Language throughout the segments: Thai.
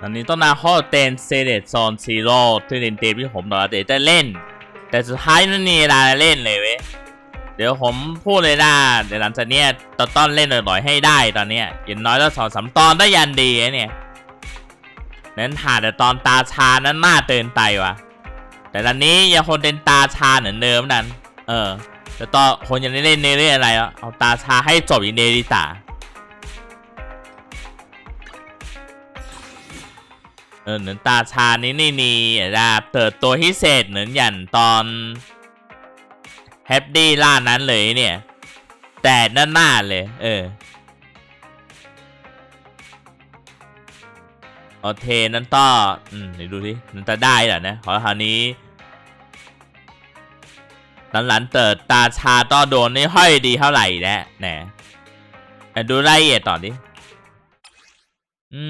ตอนนี้ต้องนาข้อเตนเซเลตซอนซีโร่ที่เล่นเกมที่ผมบอกว่าเดี๋ยวจะเล่น แต่สุดท้ายไม่มีเวลาเล่นเลยเว้ยเดี๋ยวผมพูดเลยนะเดี๋ยวหลังจากเนี้ยตอนต้นเล่นหน่อยๆให้ได้ตอนเนี้ยอย่างน้อยแล้วสองสามตอนได้ยันดีเนี่ยนั้นหาแต่ตอนตาชานั้นน่าเตือนไตวะแต่ตอนนี้ยังคงเป็นตาชาเหมือนเดิมนั่นเออแต่ตอนคนยังไม่เล่นเนเรื่องอะไรอะเอาตาชาให้จบอีเนริตา เออเหมือนตาชานี้นี่นี่นะเติบโตพิเศษเหมือนอย่างตอนแฮปปี้ล่านั้นเลยเนี่ย แต่ด้านหน้าเลย เออโอเคนั่นต่ออืมเดี๋ยวดูสิมันจะได้เหรอนะขอคราวนี้หลังๆเติดตาชาต้อโดนไม่ค่อยดีเท่าไหร่แล้วแหนะดูรายละเอียดต่อดิ อื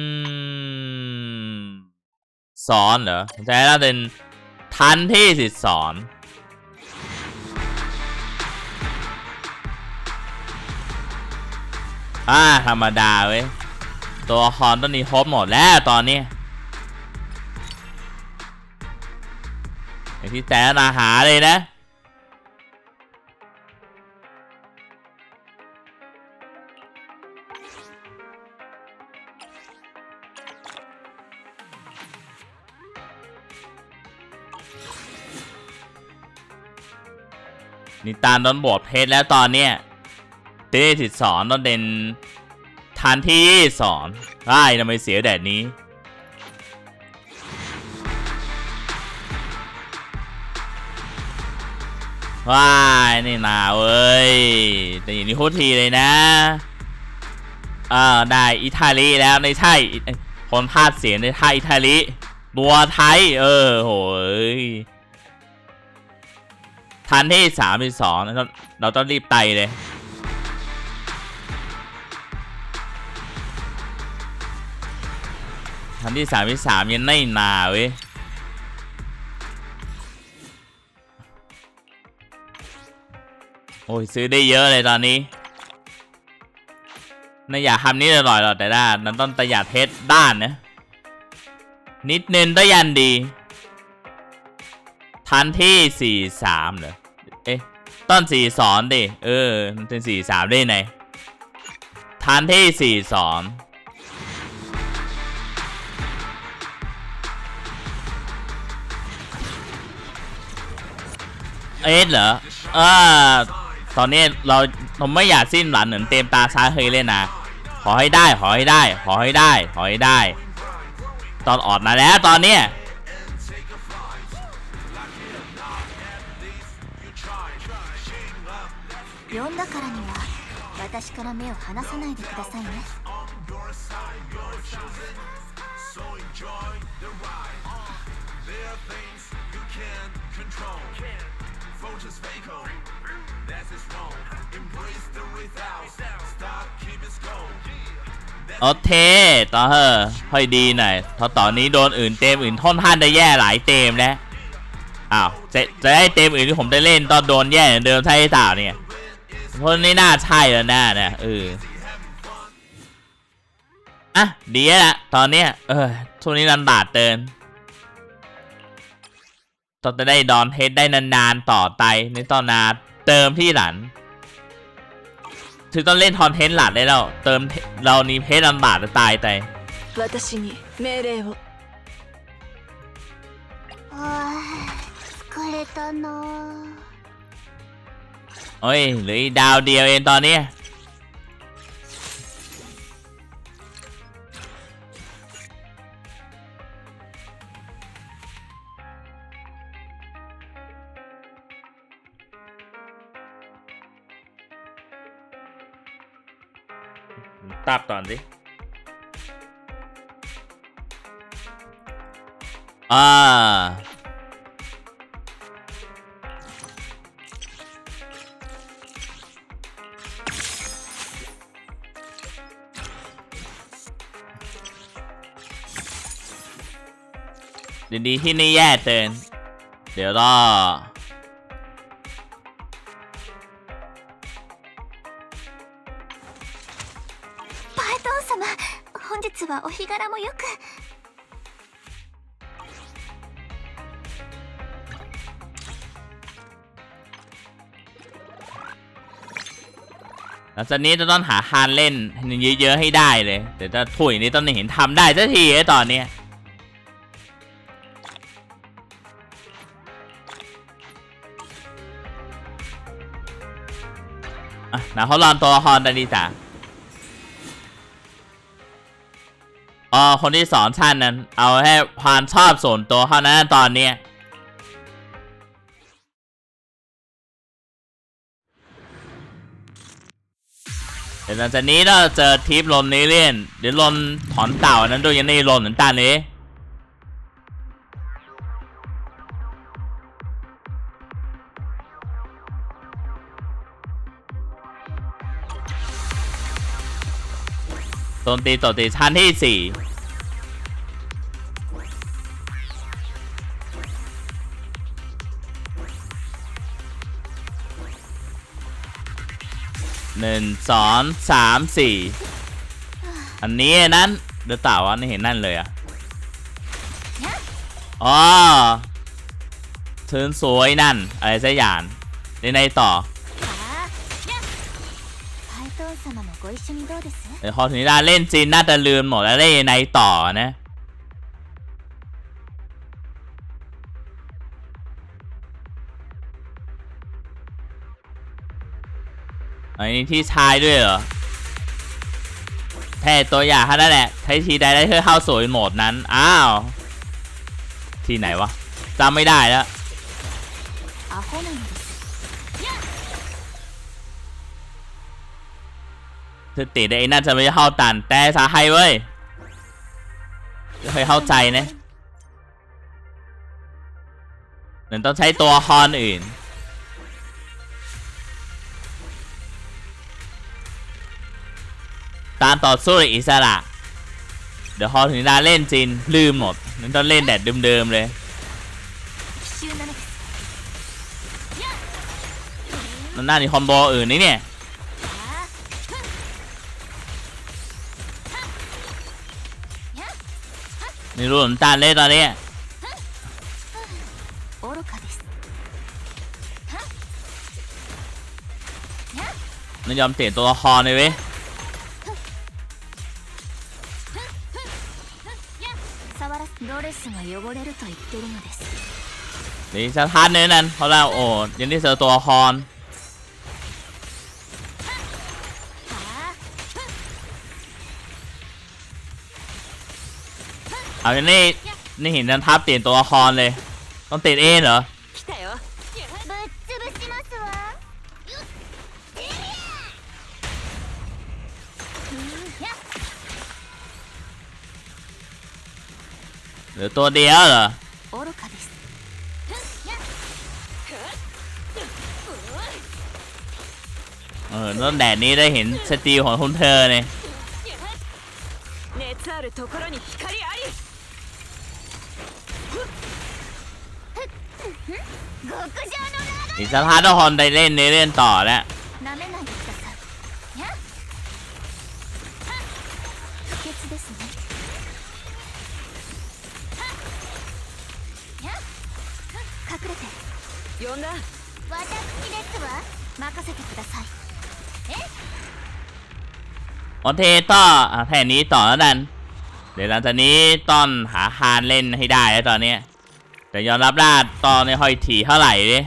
ม สอนเหรอใช่แล้วเป็นทันที่สิสอนอ่าธรรมดาเว้ย ตัวคอนต้นนี้ครบหมดแล้วตอนนี้ไอที่แต่นาหาเลยนะ นี่ตาลโดนบวชเพชรแล้วตอนเนี้ยเต้สิสอนต้องเป็นทานที่สอนได้ทำไมเสียแดดนี้ ว้ายนี่นาเว้ย แต่อย่างนี้โคตรทีเลยนะ เออได้อิตาลีแล้วไม่ใช่อิเอ้ยคนพาดเสียงในท่าอิตาลีตัวไทย เออโหย ทันที่สามที่สองเราเราต้องรีบไต่เลย ทันที่สามที่สามยังไม่นาเว้ยโอ้ยซื้อได้เยอะเลยตอนนี้น่อยากทำนี้อร่อยหรอกแต่ด้านนั้นต้องประหยัดเพชรด้านนะนิดนึงก็ยันดี ทันที่สี่สามเหรอ เอ๊ะ ต้นสี่สอนดิ เออ มันเป็นสี่สามได้ไงทันที่สี่สอนเอสเหรอเออตอนนี้เราผมไม่อยากสิ้นหวังเหมือนเต็มตาซ้ายเคยเล่นนะ ขอให้ได้ ขอให้ได้ ขอให้ได้ ขอให้ได้ ตอนออดมาแล้วตอนเนี้ย 呼んだからには私から目を離さないでくださいね โอเคต่อเฮอค่อยดีหน่อยเพราะตอนนี้โดนอื่นเต็มอื่นท่อนท่านได้แย่หลายเต็มแล้วอ้าวจะจะได้เต็มอื่นที่ผมได้เล่นตอนโดนแย่เหมือนเดิมใช่หรือเปล่าเนี่ย เพราะนี่น่าใช่แล้วน่าเนี่ยเอออ่ะดีแล้วละตอนเนี้ยเออช่วงนี้นันบาดเตินต้องจะได้ดอนเฮดได้นานๆต่อไปในตอนนาเติมที่หลัง ถึงต้องเล่นคอนเทนต์หลักได้แล้ว เติมเทเรานี้เพจลำบากจะตายไป 私に命令をあー疲れたな โอ้ยเหลืออีดาวเดียวเองตอนนี้ ตับตอนสิอ่า ดีดีที่นี่แย่เตือนเดี๋ยวรอ パイトン様 本日はお日柄もよく หลังจากนี้จะต้องหาคานเล่นเยอะๆให้ได้เลย เดี๋ยวจะถุยนี้ต้องเห็นทำได้สักทีไอ้ตอนเนี้ย อะนะเขาลองตัวละครกันดีจ้ะอ๋อคนที่สอนท่านนั้น เอาให้ความชอบส่วนตัวเท่านั้นตอนนี้เดี๋ยวหลังจากนี้เราเจอทิปลมนี้เล่นเดี๋ยวลมถอนเต่านั้นดูยังในลมเหมือนกัน โจมตีต่อตีชั้นที่สี่หนึ่งสองสามสี่อันนี้นั้นเดี๋ยวเต่าวะไม่เห็นนั่นเลยอะอ๋อเทิร์นสวยนั่น อะไรสักอย่างในในต่อ เดี๋ยวพอถึงเวาเล่นจีนน่าจะลืมหมดแล้วเล่นในต่อนะอันนี้ที่ชายด้วยเหรอแท่ตัวอย่างแค่นั่นแหละใช้ทีใดได้เพื่อเข้าสู่โหมดนั้น อ้าว ที่ไหนวะจำไม่ได้แล้ว สตีได้น่าจะไม่เข้าตัน แต่สาไฮเว้ยเคยเข้าใจนะเหมือนต้องใช้ตัวคอนอื่น ตามต่อสู้อิสระ เดี๋ยวฮอถึงได้เล่นจริงลืมหมดนั้นต้องเล่นแดดเดิมๆเลยมันน่าหนีคอมโบอื่นนี่เนี่ย ไม่รู้ผมตาเล่ตอนนี้ไม่ยอมเตะตัวละครเลยเว้ยนี่สะท้านเนี่ยนั่นเพราะเราโอ้ยังได้เจอตัวลอน เอาเนี่นี่เห็นนันทับเปลี่ยนตัวละครเลย ต้องเตะเองเหรอหรือตัวเดียวเหรอเออต้นแดดนี้ได้เห็นสตีของคุณเธอเนี่ย อีกสักพักทุกคนได้เล่นเนื้อเล่นต่อแล้ว なめないでくださいやっ不潔ですねやっ隠れて呼んだ私ですわ任せてください โอเคต่ออ่ะแค่นี้ต่อแล้วกัน เดี๋ยวหลังจากนี้ต้องหาคานเล่นให้ได้แล้วตอนเนี้ย แต่ยอมรับได้ตอนในหอยถี่เท่าไหร่ดิ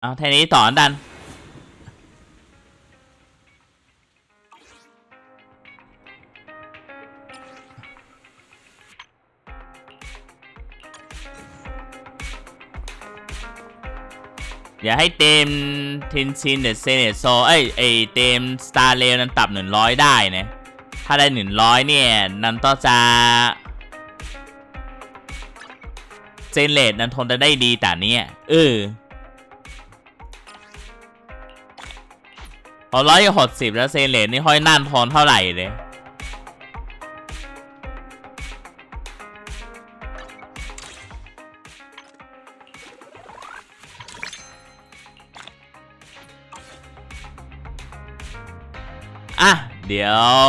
เอาแค่นี้ต่อแล้วกัน อย่าให้เต็มทินชินเดอะเซเนตโซเอ้ยไอเต็มสตาร์เลนั้นปรับหนึ่งร้อยได้นะ ถ้าได้หนึ่งร้อยเนี่ย นันต้องจะเจนเลดนันทนจะได้ดีแต่เนี่ยเออพอร้อยหกสิบแล้วเซนเลดนี่ค่อยนั่นทอนเท่าไหร่เลยอะ เดี๋ยว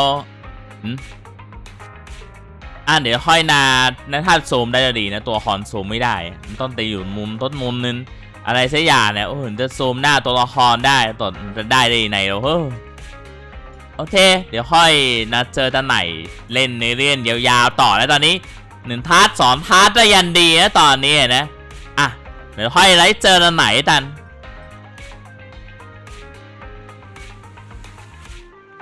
อะเดี๋ยวค่อยนานะถ้าซูมได้จะดีนะ ตัวละครซูมไม่ได้ มันต้องตีอยู่มุมต้นมุมนึง อะไรสักอย่างเนี่ยโอ้โหจะซูมหน้าตัวละครได้ตอนจะได้ได้ยังไงเราเฮ้โอเค เดี๋ยวค่อยนัดเจอตาไหนเล่นในเรื่องยาวๆต่อแล้วตอนนี้หนึ่งพาร์ทสองพาร์ทก็ยันดีนะตอนนี้นะ อะ เดี๋ยวค่อยไลฟ์เจอตาไหนตัน